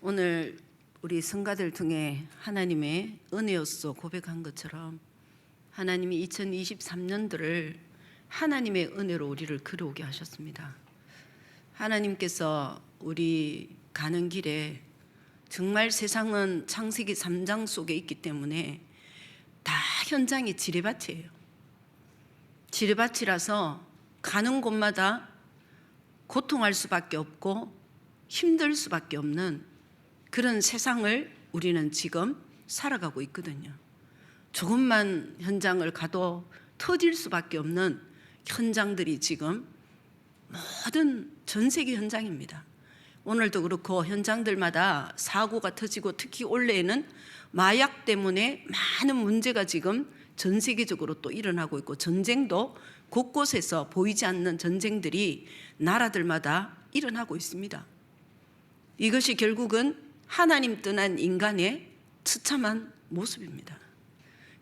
오늘 우리 성가들 통해 하나님의 은혜였어 고백한 것처럼 하나님이 2023년도를 하나님의 은혜로 우리를 걸어오게 하셨습니다. 하나님께서 우리 가는 길에 정말 세상은 창세기 3장 속에 있기 때문에 다 현장이 지뢰밭이에요. 지뢰밭이라서 가는 곳마다 고통할 수밖에 없고 힘들 수밖에 없는 그런 세상을 우리는 지금 살아가고 있거든요. 조금만 현장을 가도 터질 수밖에 없는 현장들이 지금 모든 전 세계 현장입니다. 오늘도 그렇고 현장들마다 사고가 터지고 특히 올해에는 마약 때문에 많은 문제가 지금 전 세계적으로 또 일어나고 있고 전쟁도 곳곳에서 보이지 않는 전쟁들이 나라들마다 일어나고 있습니다. 이것이 결국은 하나님 떠난 인간의 처참한 모습입니다.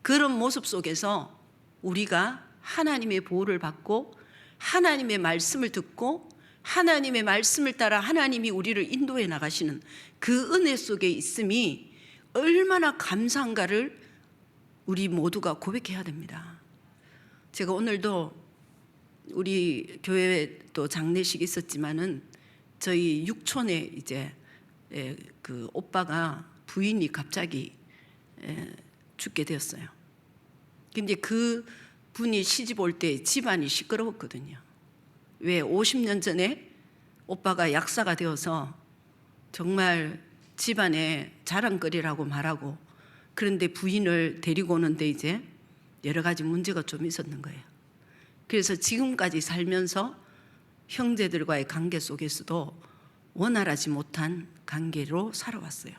그런 모습 속에서 우리가 하나님의 보호를 받고 하나님의 말씀을 듣고 하나님의 말씀을 따라 하나님이 우리를 인도해 나가시는 그 은혜 속에 있음이 얼마나 감사한가를 우리 모두가 고백해야 됩니다. 제가 오늘도 우리 교회 또 장례식이 있었지만은 저희 육촌에 이제 에, 그 오빠가 부인이 갑자기 에, 죽게 되었어요. 근데 그 분이 시집 올 때 집안이 시끄러웠거든요. 왜 50년 전에 오빠가 약사가 되어서 정말 집안에 자랑거리라고 말하고 그런데 부인을 데리고 오는데 이제 여러 가지 문제가 좀 있었는 거예요. 그래서 지금까지 살면서 형제들과의 관계 속에서도 원활하지 못한 관계로 살아왔어요.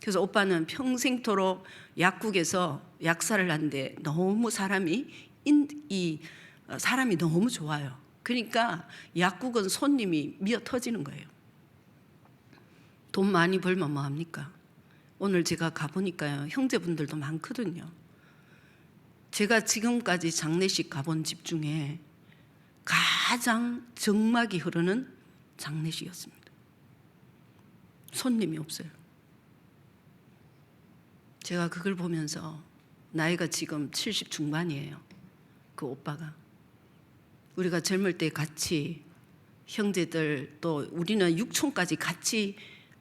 그래서 오빠는 평생토록 약국에서 약사를 하는데 너무 사람이 인, 이 어, 사람이 너무 좋아요. 그러니까 약국은 손님이 미어 터지는 거예요. 돈 많이 벌면 뭐 합니까? 오늘 제가 가보니까요 형제분들도 많거든요. 제가 지금까지 장례식 가본 집 중에 가장 정막이 흐르는 장례식이었습니다. 손님이 없어요. 제가 그걸 보면서 나이가 지금 70 중반이에요. 그 오빠가 우리가 젊을 때 같이 형제들 또 우리는 육촌까지 같이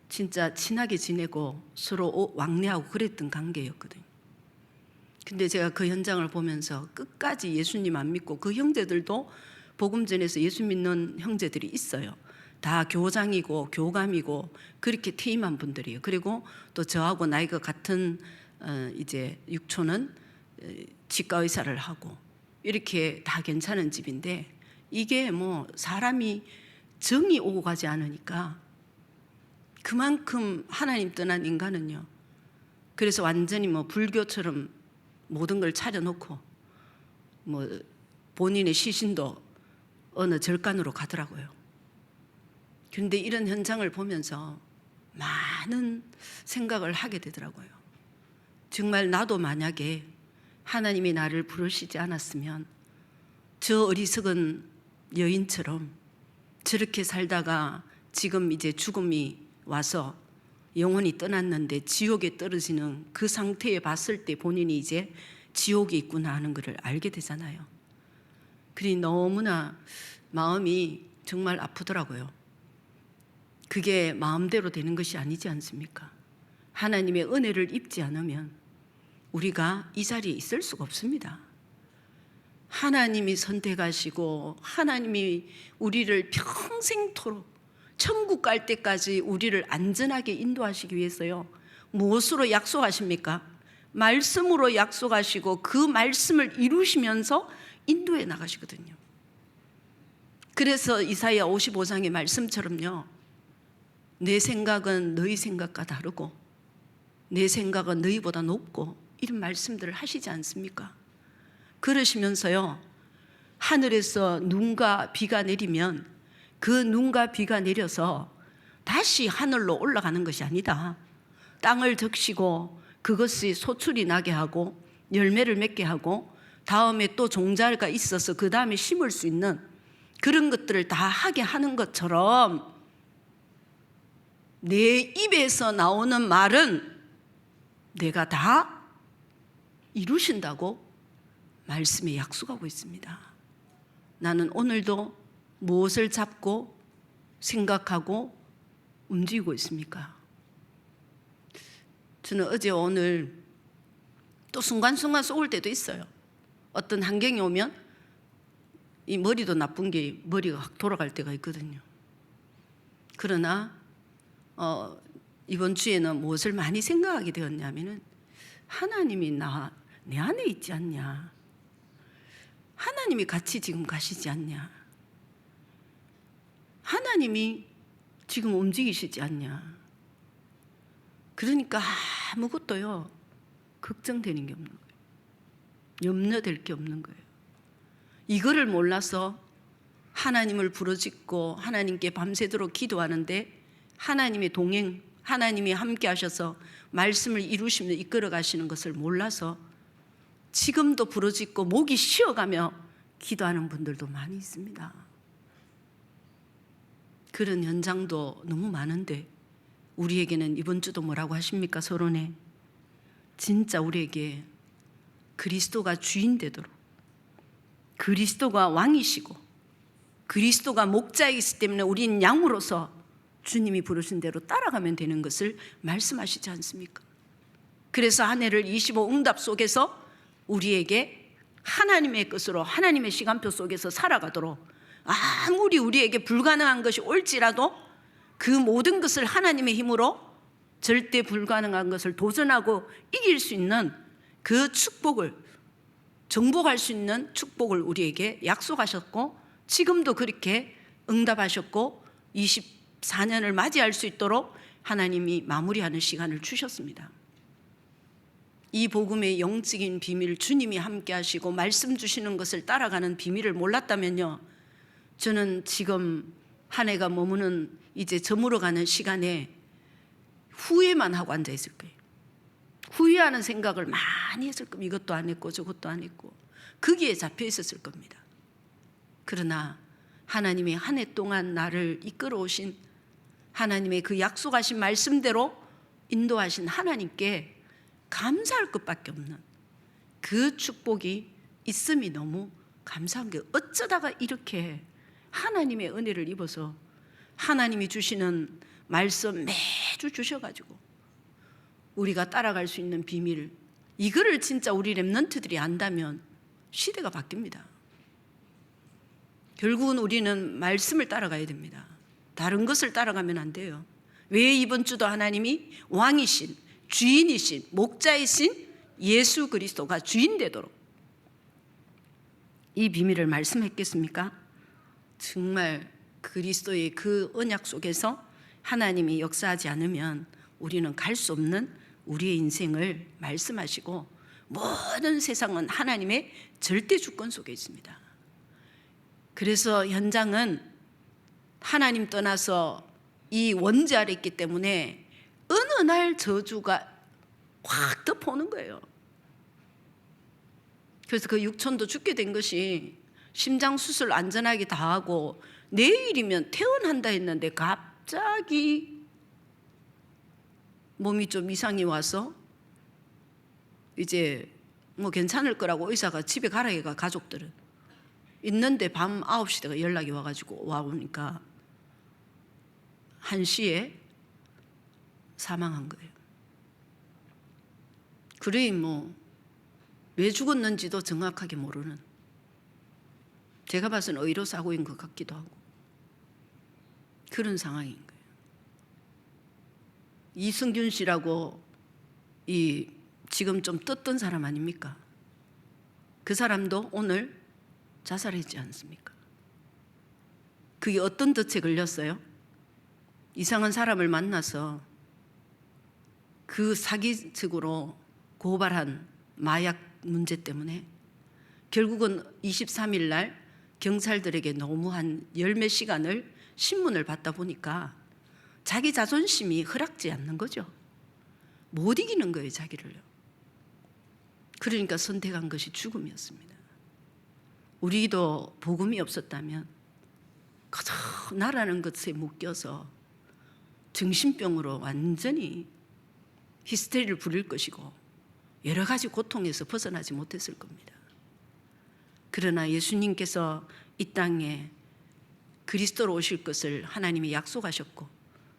진짜 친하게 지내고 서로 왕래하고 그랬던 관계였거든요. 근데 제가 그 현장을 보면서 끝까지 예수님 안 믿고 그 형제들도 복음 전에서 예수 믿는 형제들이 있어요. 다 교장이고 교감이고 그렇게 퇴임한 분들이에요. 그리고 또 저하고 나이가 같은 어, 이제 육촌은 어, 치과 의사를 하고 이렇게 다 괜찮은 집인데 이게 뭐 사람이 정이 오고 가지 않으니까 그만큼 하나님 떠난 인간은요. 그래서 완전히 뭐 불교처럼 모든 걸 차려놓고 뭐 본인의 시신도 어느 절간으로 가더라고요. 근데 이런 현장을 보면서 많은 생각을 하게 되더라고요. 정말 나도 만약에 하나님이 나를 부르시지 않았으면 저 어리석은 여인처럼 저렇게 살다가 지금 이제 죽음이 와서 영혼이 떠났는데 지옥에 떨어지는 그 상태에 봤을 때 본인이 이제 지옥에 있구나 하는 것을 알게 되잖아요. 그리 너무나 마음이 정말 아프더라고요. 그게 마음대로 되는 것이 아니지 않습니까? 하나님의 은혜를 입지 않으면 우리가 이 자리에 있을 수가 없습니다. 하나님이 선택하시고 하나님이 우리를 평생토록 천국 갈 때까지 우리를 안전하게 인도하시기 위해서요. 무엇으로 약속하십니까? 말씀으로 약속하시고 그 말씀을 이루시면서 인도해 나가시거든요. 그래서 이사야 55장의 말씀처럼요. 내 생각은 너희 생각과 다르고 내 생각은 너희보다 높고 이런 말씀들을 하시지 않습니까? 그러시면서요. 하늘에서 눈과 비가 내리면 그 눈과 비가 내려서 다시 하늘로 올라가는 것이 아니다. 땅을 적시고 그것이 소출이 나게 하고 열매를 맺게 하고 다음에 또 종자가 있어서 그 다음에 심을 수 있는 그런 것들을 다 하게 하는 것처럼 내 입에서 나오는 말은 내가 다 이루신다고 말씀에 약속하고 있습니다. 나는 오늘도 무엇을 잡고 생각하고 움직이고 있습니까? 저는 어제 오늘 또 순간순간 쏘을 때도 있어요. 어떤 환경이 오면 이 머리도 나쁜 게 머리가 확 돌아갈 때가 있거든요. 그러나 어, 이번 주에는 무엇을 많이 생각하게 되었냐면은 하나님이 나 내 안에 있지 않냐. 하나님이 같이 지금 가시지 않냐. 하나님이 지금 움직이시지 않냐. 그러니까 아무것도요 걱정되는 게 없는 거예요. 염려될 게 없는 거예요. 이거를 몰라서 하나님을 부르짖고 하나님께 밤새도록 기도하는데 하나님의 동행, 하나님이 함께 하셔서 말씀을 이루시며 이끌어 가시는 것을 몰라서 지금도 부르짖고 목이 쉬어가며 기도하는 분들도 많이 있습니다. 그런 현장도 너무 많은데 우리에게는 이번 주도 뭐라고 하십니까 서론에 진짜 우리에게 그리스도가 주인 되도록 그리스도가 왕이시고 그리스도가 목자이기 때문에 우리는 양으로서 주님이 부르신 대로 따라가면 되는 것을 말씀하시지 않습니까? 그래서 한 해를 25 응답 속에서 우리에게 하나님의 것으로 하나님의 시간표 속에서 살아가도록 아무리 우리에게 불가능한 것이 올지라도 그 모든 것을 하나님의 힘으로 절대 불가능한 것을 도전하고 이길 수 있는 그 축복을 정복할 수 있는 축복을 우리에게 약속하셨고 지금도 그렇게 응답하셨고 24년을 맞이할 수 있도록 하나님이 마무리하는 시간을 주셨습니다. 이 복음의 영적인 비밀 주님이 함께 하시고 말씀 주시는 것을 따라가는 비밀을 몰랐다면요. 저는 지금 한 해가 머무는 이제 저물어 가는 시간에 후회만 하고 앉아 있을 거예요. 후회하는 생각을 많이 했을 겁니다. 이것도 안 했고 저것도 안 했고 거기에 잡혀 있었을 겁니다. 그러나 하나님이 한 해 동안 나를 이끌어 오신 하나님의 그 약속하신 말씀대로 인도하신 하나님께 감사할 것밖에 없는 그 축복이 있음이 너무 감사한 게 어쩌다가 이렇게 하나님의 은혜를 입어서 하나님이 주시는 말씀 매주 주셔가지고 우리가 따라갈 수 있는 비밀 이거를 진짜 우리 랩런트들이 안다면 시대가 바뀝니다. 결국은 우리는 말씀을 따라가야 됩니다. 다른 것을 따라가면 안 돼요. 왜 이번 주도 하나님이 왕이신 주인이신 목자이신 예수 그리스도가 주인 되도록 이 비밀을 말씀했겠습니까? 정말 그리스도의 그 언약 속에서 하나님이 역사하지 않으면 우리는 갈 수 없는 우리의 인생을 말씀하시고 모든 세상은 하나님의 절대 주권 속에 있습니다. 그래서 현장은 하나님 떠나서 이 아래 있기 때문에 어느 날 저주가 확 덮어오는 거예요. 그래서 그 육촌도 죽게 된 것이 심장 수술 안전하게 다 하고 내일이면 퇴원한다 했는데 갑자기 몸이 좀 이상이 와서 이제 뭐 괜찮을 거라고 의사가 집에 가라 해가 가족들은 있는데 밤 9시 대가 연락이 와가지고 와 보니까 1시에 사망한 거예요. 그래 뭐왜 죽었는지도 정확하게 모르는 제가 봐서는 의료 사고인 것 같기도 하고 그런 상황인 거예요. 이승균 씨라고 이 지금 좀 떴던 사람 아닙니까? 그 사람도 오늘 자살했지 않습니까? 그게 어떤 덫에 걸렸어요? 이상한 사람을 만나서 그 사기적으로 고발한 마약 문제 때문에 결국은 23일 날 경찰들에게 너무 한 열 몇 시간을 신문을 받다 보니까 자기 자존심이 허락지 않는 거죠. 못 이기는 거예요, 자기를요. 그러니까 선택한 것이 죽음이었습니다. 우리도 복음이 없었다면 그저 나라는 것에 묶여서 정신병으로 완전히 히스테리를 부릴 것이고 여러 가지 고통에서 벗어나지 못했을 겁니다. 그러나 예수님께서 이 땅에 그리스도로 오실 것을 하나님이 약속하셨고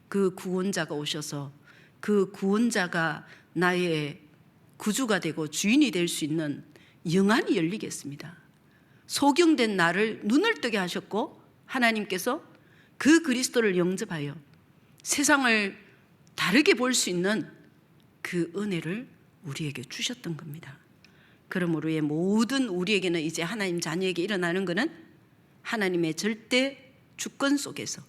그 구원자가 오셔서 그 구원자가 나의 구주가 되고 주인이 될 수 있는 영안이 열리겠습니다. 소경된 나를 눈을 뜨게 하셨고 하나님께서 그 그리스도를 영접하여 세상을 다르게 볼 수 있는 그 은혜를 우리에게 주셨던 겁니다. 그러므로 의 모든 우리에게는 이제 하나님 자녀에게 일어나는 것은 하나님의 절대 주권 속에서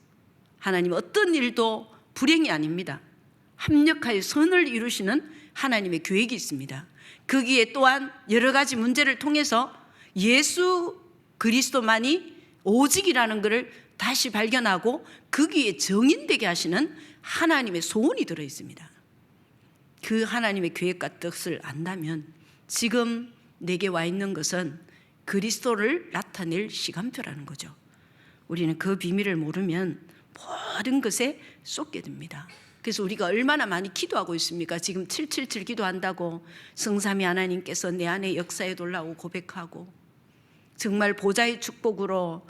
하나님 어떤 일도 불행이 아닙니다. 합력하여 선을 이루시는 하나님의 계획이 있습니다. 거기에 또한 여러 가지 문제를 통해서 예수 그리스도만이 오직이라는 것을 다시 발견하고 거기에 정인되게 하시는 하나님의 소원이 들어 있습니다. 그 하나님의 계획과 뜻을 안다면 지금 내게 와 있는 것은 그리스도를 나타낼 시간표라는 거죠. 우리는 그 비밀을 모르면 모든 것에 쏟게 됩니다. 그래서 우리가 얼마나 많이 기도하고 있습니까? 지금 777 기도한다고 성삼위 하나님께서 내 안에 역사에 돌라고 고백하고 정말 보좌의 축복으로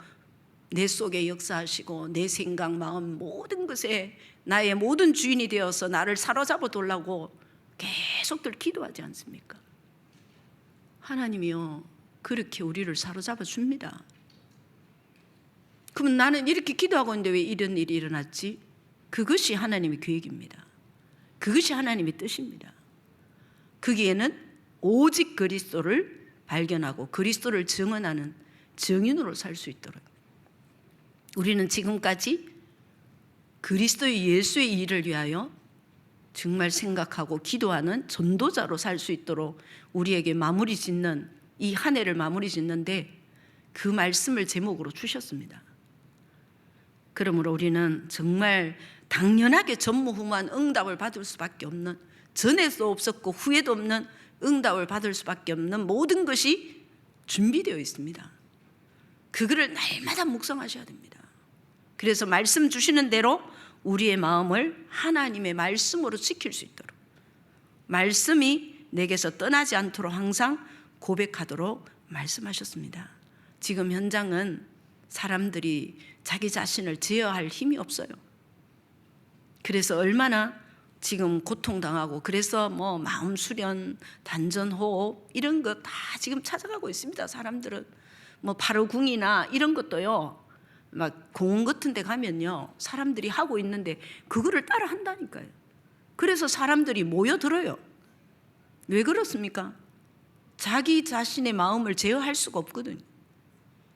내 속에 역사하시고 내 생각, 마음 모든 것에 나의 모든 주인이 되어서 나를 사로잡아 돌라고 계속들 기도하지 않습니까? 하나님이요 그렇게 우리를 사로잡아 줍니다. 그러면 나는 이렇게 기도하고 있는데 왜 이런 일이 일어났지? 그것이 하나님의 계획입니다. 그것이 하나님의 뜻입니다. 거기에는 오직 그리스도를 발견하고 그리스도를 증언하는 증인으로 살 수 있도록 우리는 지금까지 그리스도의 예수의 일을 위하여 정말 생각하고 기도하는 전도자로 살 수 있도록 우리에게 마무리 짓는 이 한 해를 마무리 짓는데 그 말씀을 제목으로 주셨습니다. 그러므로 우리는 정말 당연하게 전무후무한 응답을 받을 수밖에 없는 전에도 없었고 후에도 없는 응답을 받을 수밖에 없는 모든 것이 준비되어 있습니다. 그거를 날마다 묵상하셔야 됩니다. 그래서 말씀 주시는 대로 우리의 마음을 하나님의 말씀으로 지킬 수 있도록 말씀이 내게서 떠나지 않도록 항상 고백하도록 말씀하셨습니다. 지금 현장은 사람들이 자기 자신을 제어할 힘이 없어요. 그래서 얼마나 지금 고통당하고 그래서 뭐 마음 수련, 단전 호흡 이런 거 다 지금 찾아가고 있습니다. 사람들은 뭐 바로궁이나 이런 것도요. 막 공원 같은 데 가면요. 사람들이 하고 있는데 그거를 따라 한다니까요. 그래서 사람들이 모여들어요. 왜 그렇습니까? 자기 자신의 마음을 제어할 수가 없거든요.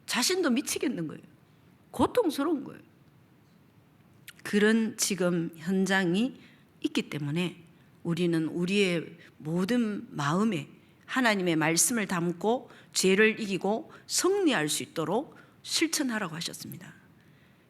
자신도 미치겠는 거예요. 고통스러운 거예요. 그런 지금 현장이 있기 때문에 우리는 우리의 모든 마음에 하나님의 말씀을 담고 죄를 이기고 승리할 수 있도록 실천하라고 하셨습니다.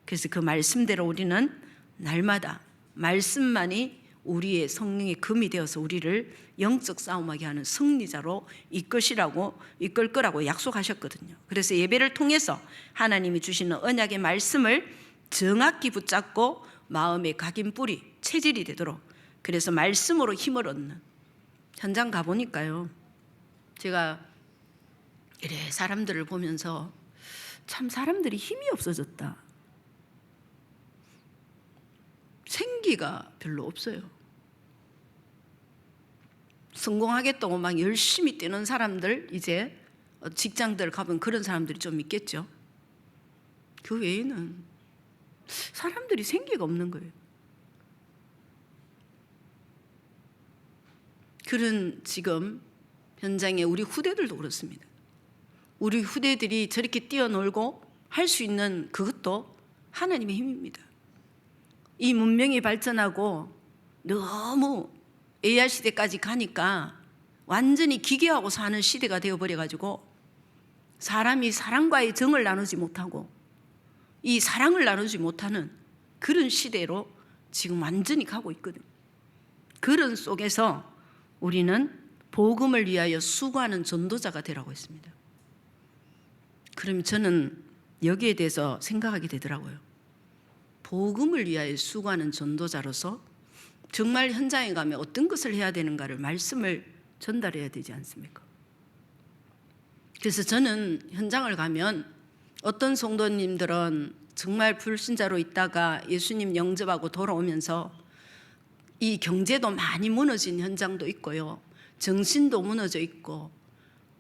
그래서 그 말씀대로 우리는 날마다 말씀만이 우리의 성령의 금이 되어서 우리를 영적 싸움하게 하는 승리자로 이끌시라고 이끌 거라고 약속하셨거든요. 그래서 예배를 통해서 하나님이 주시는 언약의 말씀을 정확히 붙잡고 마음의 각인 뿌리 체질이 되도록 그래서 말씀으로 힘을 얻는 현장 가 보니까요. 제가 이래 사람들을 보면서 참 사람들이 힘이 없어졌다. 생기가 별로 없어요. 성공하겠다고 막 열심히 뛰는 사람들 이제 직장들 가면 그런 사람들이 좀 있겠죠. 그 외에는 사람들이 생기가 없는 거예요. 그런 지금 현장에 우리 후대들도 그렇습니다. 우리 후대들이 저렇게 뛰어놀고 할 수 있는 그것도 하나님의 힘입니다. 이 문명이 발전하고 너무 AI 시대까지 가니까 완전히 기계하고 사는 시대가 되어버려 가지고 사람이 사랑과의 정을 나누지 못하고 이 사랑을 나누지 못하는 그런 시대로 지금 완전히 가고 있거든. 그런 속에서 우리는 복음을 위하여 수고하는 전도자가 되라고 했습니다. 그럼 저는 여기에 대해서 생각하게 되더라고요. 복음을 위하여 수고하는 전도자로서 정말 현장에 가면 어떤 것을 해야 되는가를 말씀을 전달해야 되지 않습니까? 그래서 저는 현장을 가면 어떤 성도님들은 정말 불신자로 있다가 예수님 영접하고 돌아오면서 이 경제도 많이 무너진 현장도 있고요. 정신도 무너져 있고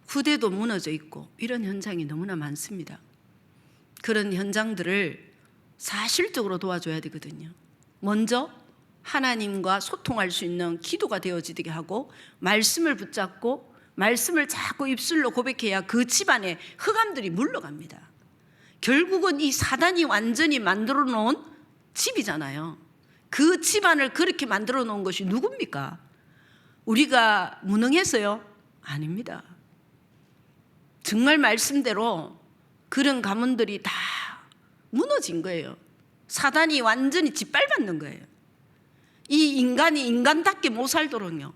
후대도 무너져 있고 이런 현장이 너무나 많습니다. 그런 현장들을 사실적으로 도와줘야 되거든요. 먼저 하나님과 소통할 수 있는 기도가 되어지게 하고 말씀을 붙잡고 말씀을 자꾸 입술로 고백해야 그 집안에 흑암들이 물러갑니다. 결국은 이 사단이 완전히 만들어 놓은 집이잖아요. 그 집안을 그렇게 만들어 놓은 것이 누굽니까? 우리가 무능해서요? 아닙니다. 정말 말씀대로 그런 가문들이 다 무너진 거예요. 사단이 완전히 짓밟았는 거예요. 이 인간이 인간답게 못 살도록요.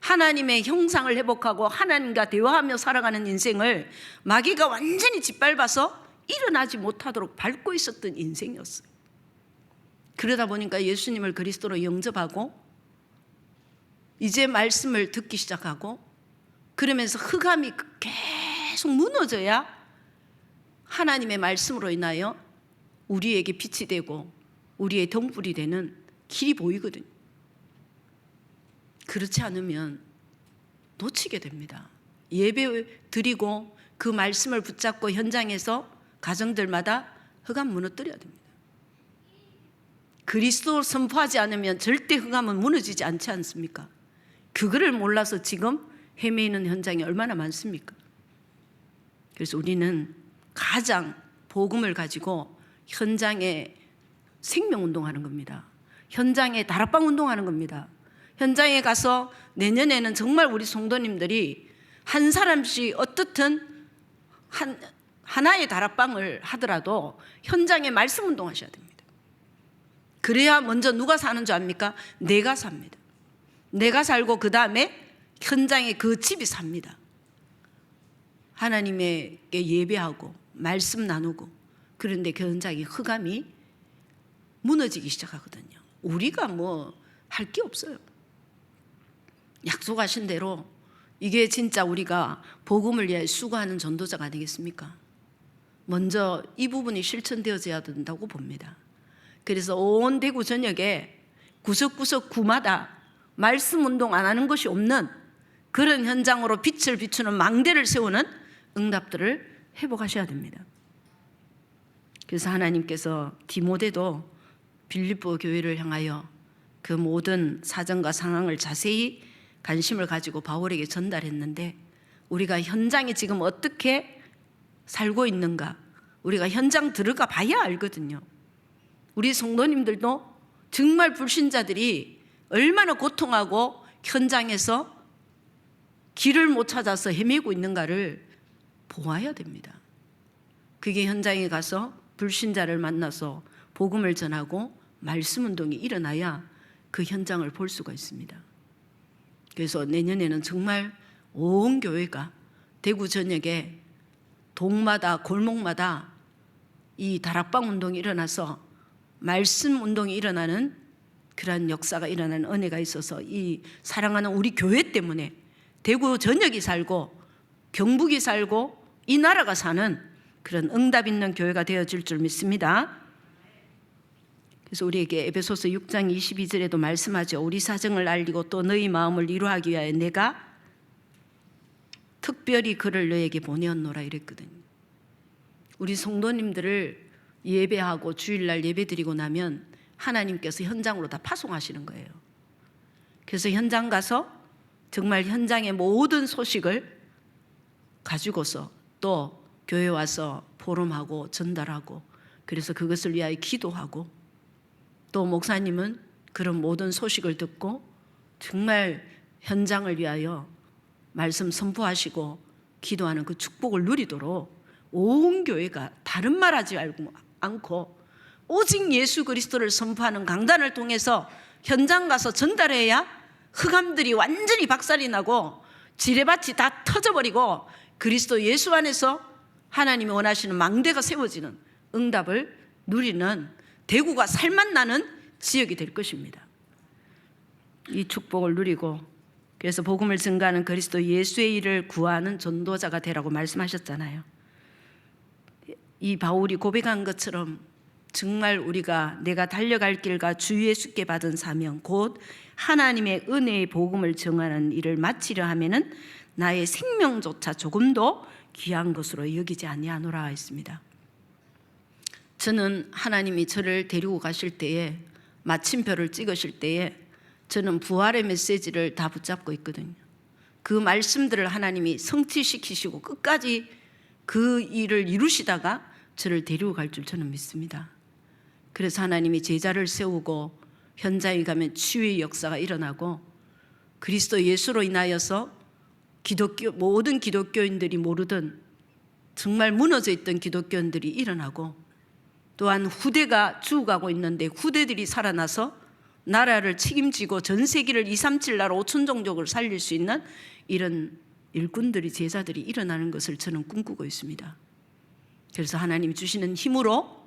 하나님의 형상을 회복하고 하나님과 대화하며 살아가는 인생을 마귀가 완전히 짓밟아서 일어나지 못하도록 밟고 있었던 인생이었어요. 그러다 보니까 예수님을 그리스도로 영접하고 이제 말씀을 듣기 시작하고 그러면서 흑암이 계속 무너져야 하나님의 말씀으로 인하여 우리에게 빛이 되고 우리의 등불이 되는 길이 보이거든요. 그렇지 않으면 놓치게 됩니다. 예배 드리고 그 말씀을 붙잡고 현장에서 가정들마다 흑암 무너뜨려야 됩니다. 그리스도 선포하지 않으면 절대 흑암은 무너지지 않지 않습니까? 그거를 몰라서 지금 헤매이는 현장이 얼마나 많습니까? 그래서 우리는 가장 복음을 가지고 현장에 생명 운동하는 겁니다. 현장에 다락방 운동하는 겁니다. 현장에 가서 내년에는 정말 우리 성도님들이 한 사람씩 어떻든 한 하나의 다락방을 하더라도 현장에 말씀 운동하셔야 됩니다. 그래야 먼저 누가 사는 줄 압니까? 내가 삽니다. 내가 살고 그 다음에 현장에 그 집이 삽니다. 하나님에게 예배하고 말씀 나누고 그런데 그 현장이 흑암이 무너지기 시작하거든요. 우리가 뭐 할 게 없어요. 약속하신 대로 이게 진짜 우리가 복음을 위해 수고하는 전도자가 아니겠습니까? 먼저 이 부분이 실천되어져야 된다고 봅니다. 그래서 온 대구 전역에 구석구석 구마다 말씀 운동 안 하는 것이 없는 그런 현장으로 빛을 비추는 망대를 세우는 응답들을 회복하셔야 됩니다. 그래서 하나님께서 디모데도 빌립보 교회를 향하여 그 모든 사정과 상황을 자세히 관심을 가지고 바울에게 전달했는데 우리가 현장에 지금 어떻게 살고 있는가 우리가 현장 들어가 봐야 알거든요. 우리 성도님들도 정말 불신자들이 얼마나 고통하고 현장에서 길을 못 찾아서 헤매고 있는가를 보아야 됩니다. 그게 현장에 가서 불신자를 만나서 복음을 전하고 말씀 운동이 일어나야 그 현장을 볼 수가 있습니다. 그래서 내년에는 정말 온 교회가 대구 전역에 동마다 골목마다 이 다락방 운동이 일어나서 말씀 운동이 일어나는 그러한 역사가 일어나는 은혜가 있어서 이 사랑하는 우리 교회 때문에 대구 전역이 살고 경북이 살고 이 나라가 사는 그런 응답 있는 교회가 되어질 줄 믿습니다. 그래서 우리에게 에베소서 6장 22절에도 말씀하죠. 우리 사정을 알리고 또 너희 마음을 이루하기 위하여 내가 특별히 그를 너에게 보내었노라 이랬거든요. 우리 성도님들을 예배하고 주일날 예배드리고 나면 하나님께서 현장으로 다 파송하시는 거예요. 그래서 현장 가서 정말 현장의 모든 소식을 가지고서 또 교회 와서 포럼하고 전달하고 그래서 그것을 위하여 기도하고 또 목사님은 그런 모든 소식을 듣고 정말 현장을 위하여 말씀 선포하시고 기도하는 그 축복을 누리도록 온 교회가 다른 말 하지 않고 오직 예수 그리스도를 선포하는 강단을 통해서 현장 가서 전달해야 흑암들이 완전히 박살이 나고 지뢰밭이 다 터져버리고 그리스도 예수 안에서 하나님이 원하시는 망대가 세워지는 응답을 누리는 대구가 살맛 나는 지역이 될 것입니다. 이 축복을 누리고 그래서 복음을 증가하는 그리스도 예수의 일을 구하는 전도자가 되라고 말씀하셨잖아요. 이 바울이 고백한 것처럼 정말 우리가 내가 달려갈 길과 주 예수께 받은 사명 곧 하나님의 은혜의 복음을 정하는 일을 마치려 하면은 나의 생명조차 조금도 귀한 것으로 여기지 아니하노라 했습니다. 저는 하나님이 저를 데리고 가실 때에 마침표를 찍으실 때에 저는 부활의 메시지를 다 붙잡고 있거든요. 그 말씀들을 하나님이 성취시키시고 끝까지 그 일을 이루시다가 저를 데리고 갈 줄 저는 믿습니다. 그래서 하나님이 제자를 세우고 현장에 가면 치유의 역사가 일어나고 그리스도 예수로 인하여서 기독교 모든 기독교인들이 모르던 정말 무너져 있던 기독교인들이 일어나고 또한 후대가 죽어가고 있는데 후대들이 살아나서 나라를 책임지고 전 세계를 237 나라 5천 종족을 살릴 수 있는 이런 일꾼들이 제자들이 일어나는 것을 저는 꿈꾸고 있습니다. 그래서 하나님 주시는 힘으로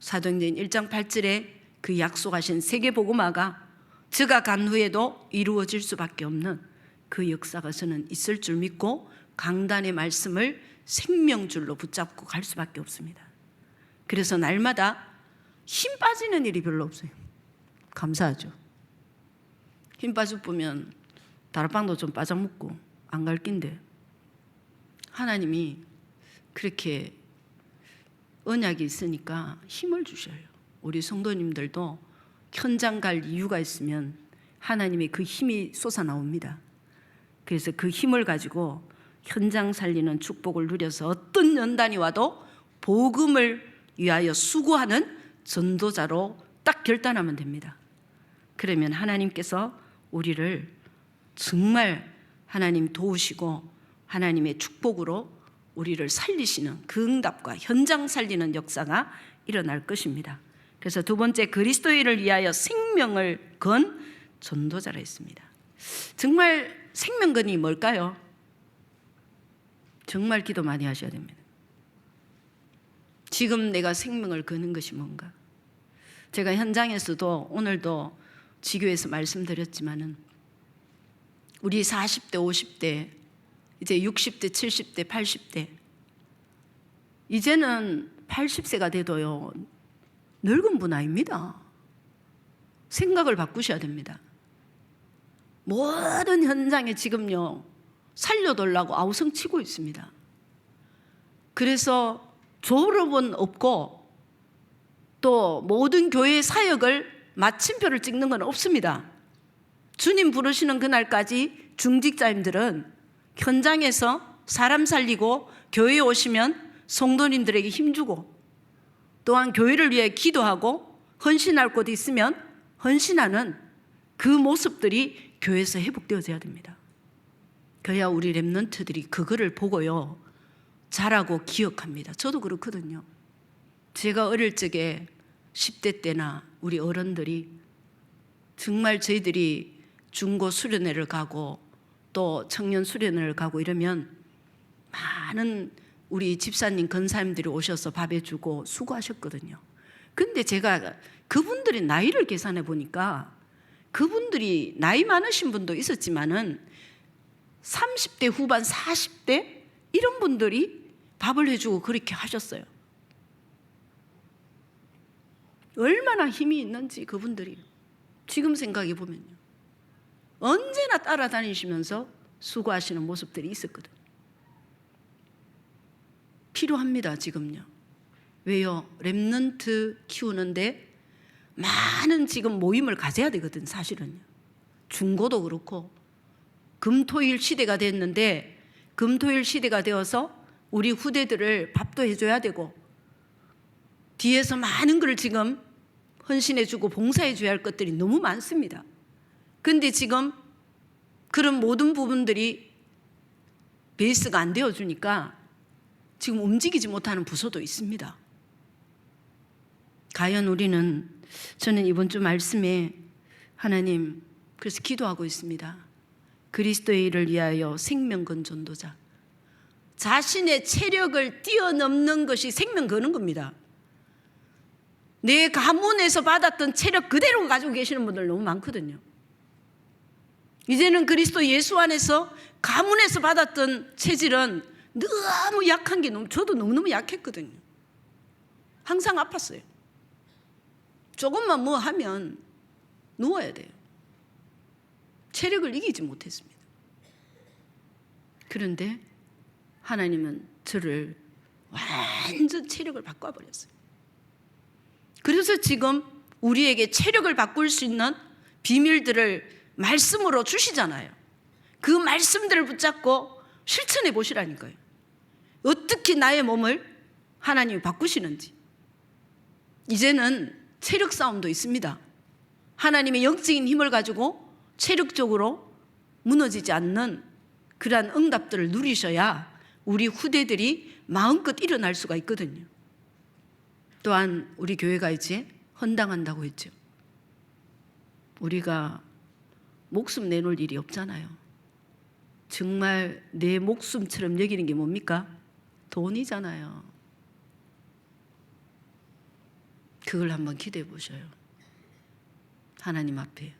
사도행전 1장 8절에 그 약속하신 세계 복음화가 저가 간 후에도 이루어질 수밖에 없는 그 역사가 저는 있을 줄 믿고 강단의 말씀을 생명줄로 붙잡고 갈 수밖에 없습니다. 그래서 날마다 힘 빠지는 일이 별로 없어요. 감사하죠. 힘 빠져 보면 다락방도 좀 빠져먹고 안 갈 낀데 하나님이 그렇게 언약이 있으니까 힘을 주셔요. 우리 성도님들도 현장 갈 이유가 있으면 하나님의 그 힘이 솟아나옵니다. 그래서 그 힘을 가지고 현장 살리는 축복을 누려서 어떤 연단이 와도 복음을 위하여 수고하는 전도자로 딱 결단하면 됩니다. 그러면 하나님께서 우리를 정말 하나님 도우시고 하나님의 축복으로 우리를 살리시는 그 응답과 현장 살리는 역사가 일어날 것입니다. 그래서 두 번째 그리스도인을 위하여 생명을 건 전도자라 했습니다. 정말 생명건이 뭘까요? 정말 기도 많이 하셔야 됩니다. 지금 내가 생명을 거는 것이 뭔가? 제가 현장에서도 오늘도 지교에서 말씀드렸지만은 우리 40대, 50대, 이제 60대, 70대, 80대 이제는 80세가 돼도요 늙은 분 아닙니다. 생각을 바꾸셔야 됩니다. 모든 현장에 지금요 살려달라고 아우성 치고 있습니다. 그래서 졸업은 없고 또 모든 교회 사역을 마침표를 찍는 건 없습니다. 주님 부르시는 그날까지 중직자님들은 현장에서 사람 살리고 교회에 오시면 성도님들에게 힘주고 또한 교회를 위해 기도하고 헌신할 곳이 있으면 헌신하는 그 모습들이 교회에서 회복되어져야 됩니다. 그래야 우리 랩런트들이 그거를 보고요. 잘하고 기억합니다. 저도 그렇거든요. 제가 어릴 적에 10대 때나 우리 어른들이 정말 저희들이 중고 수련회를 가고 또 청년 수련회를 가고 이러면 많은 우리 집사님 건사님들이 오셔서 밥 해 주고 수고하셨거든요. 근데 제가 그분들이 나이를 계산해 보니까 그분들이 나이 많으신 분도 있었지만은 30대 후반 40대 이런 분들이 밥을 해주고 그렇게 하셨어요. 얼마나 힘이 있는지 그분들이 지금 생각해 보면요. 언제나 따라다니시면서 수고하시는 모습들이 있었거든. 필요합니다, 지금요. 왜요? 랩넌트 키우는데 많은 지금 모임을 가져야 되거든, 사실은요. 중고도 그렇고 금토일 시대가 됐는데 금토일 시대가 되어서 우리 후대들을 밥도 해줘야 되고 뒤에서 많은 걸 지금 헌신해주고 봉사해줘야 할 것들이 너무 많습니다. 근데 지금 그런 모든 부분들이 베이스가 안 되어주니까 지금 움직이지 못하는 부서도 있습니다. 과연 우리는 저는 이번 주 말씀에 하나님 그래서 기도하고 있습니다. 그리스도의 일을 위하여 생명 건 전도자. 자신의 체력을 뛰어넘는 것이 생명 거는 겁니다. 내 가문에서 받았던 체력 그대로 가지고 계시는 분들 너무 많거든요. 이제는 그리스도 예수 안에서 가문에서 받았던 체질은 너무 약한 게 너무 저도 너무너무 약했거든요. 항상 아팠어요. 조금만 뭐 하면 누워야 돼요. 체력을 이기지 못했습니다. 그런데 하나님은 저를 완전 체력을 바꿔버렸어요. 그래서 지금 우리에게 체력을 바꿀 수 있는 비밀들을 말씀으로 주시잖아요. 그 말씀들을 붙잡고 실천해 보시라니까요. 어떻게 나의 몸을 하나님이 바꾸시는지. 이제는 체력 싸움도 있습니다. 하나님의 영적인 힘을 가지고 체력적으로 무너지지 않는 그러한 응답들을 누리셔야 우리 후대들이 마음껏 일어날 수가 있거든요. 또한 우리 교회가 이제 헌당한다고 했죠. 우리가 목숨 내놓을 일이 없잖아요. 정말 내 목숨처럼 여기는 게 뭡니까? 돈이잖아요. 그걸 한번 기대해 보셔요. 하나님 앞에.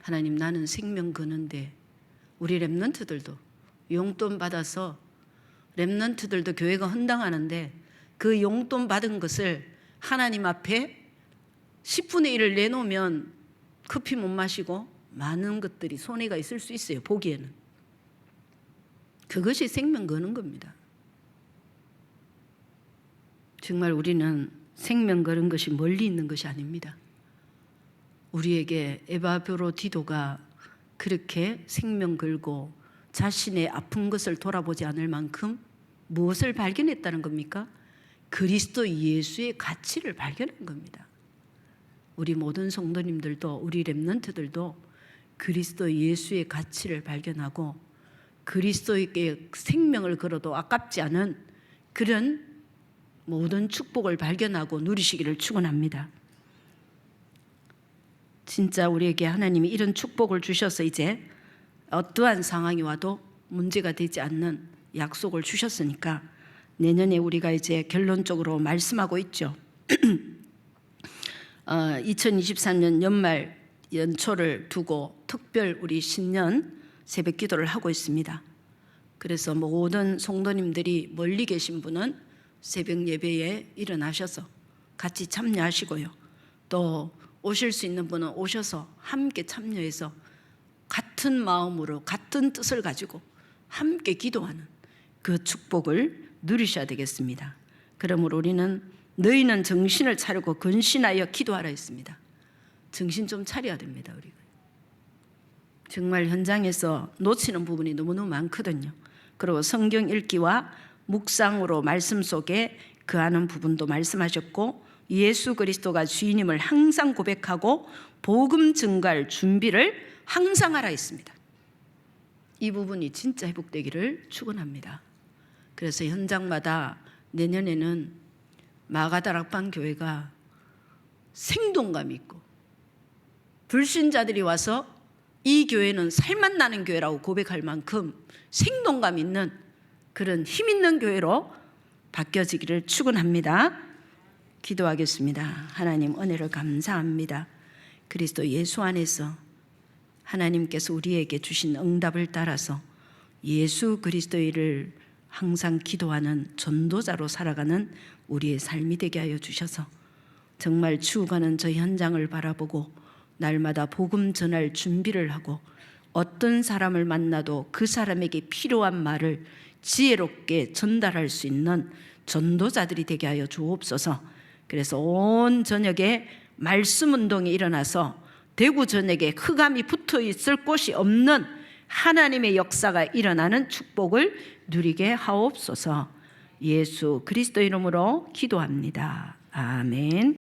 하나님 나는 생명 거는데 우리 랩런트들도 용돈 받아서 랩런트들도 교회가 헌당하는데 그 용돈 받은 것을 하나님 앞에 10분의 1을 내놓으면 커피 못 마시고 많은 것들이 손해가 있을 수 있어요. 보기에는. 그것이 생명 거는 겁니다. 정말 우리는 생명 거는 것이 멀리 있는 것이 아닙니다. 우리에게 에바브로 디도가 그렇게 생명 걸고 자신의 아픈 것을 돌아보지 않을 만큼 무엇을 발견했다는 겁니까? 그리스도 예수의 가치를 발견한 겁니다. 우리 모든 성도님들도 우리 렘넌트들도 그리스도 예수의 가치를 발견하고 그리스도에게 생명을 걸어도 아깝지 않은 그런 모든 축복을 발견하고 누리시기를 축원합니다. 진짜 우리에게 하나님이 이런 축복을 주셔서 이제 어떠한 상황이 와도 문제가 되지 않는 약속을 주셨으니까 내년에 우리가 이제 결론적으로 말씀하고 있죠. 어, 2023년 연말 연초를 두고 특별 우리 신년 새벽 기도를 하고 있습니다. 그래서 모든 성도님들이 멀리 계신 분은 새벽 예배에 일어나셔서 같이 참여하시고요. 또 오실 수 있는 분은 오셔서 함께 참여해서 같은 마음으로 같은 뜻을 가지고 함께 기도하는 그 축복을 누리셔야 되겠습니다. 그러므로 우리는 너희는 정신을 차리고 근신하여 기도하라 했습니다. 정신 좀 차려야 됩니다, 우리가. 정말 현장에서 놓치는 부분이 너무너무 많거든요. 그리고 성경 읽기와 묵상으로 말씀 속에 그하는 부분도 말씀하셨고 예수 그리스도가 주인임을 항상 고백하고 복음 증가할 준비를 항상 하라 했습니다. 이 부분이 진짜 회복되기를 축원합니다. 그래서 현장마다 내년에는 마가다락방 교회가 생동감 있고 불신자들이 와서 이 교회는 살맛 나는 교회라고 고백할 만큼 생동감 있는 그런 힘 있는 교회로 바뀌어지기를 축원합니다. 기도하겠습니다. 하나님 은혜를 감사합니다. 그리스도 예수 안에서 하나님께서 우리에게 주신 응답을 따라서 예수 그리스도를 항상 기도하는 전도자로 살아가는 우리의 삶이 되게 하여 주셔서 정말 추구가는 저 현장을 바라보고 날마다 복음 전할 준비를 하고 어떤 사람을 만나도 그 사람에게 필요한 말을 지혜롭게 전달할 수 있는 전도자들이 되게 하여 주옵소서. 그래서 온 저녁에 말씀 운동이 일어나서 대구 전역에 흑암이 붙어 있을 곳이 없는 하나님의 역사가 일어나는 축복을 누리게 하옵소서. 예수 그리스도 이름으로 기도합니다. 아멘.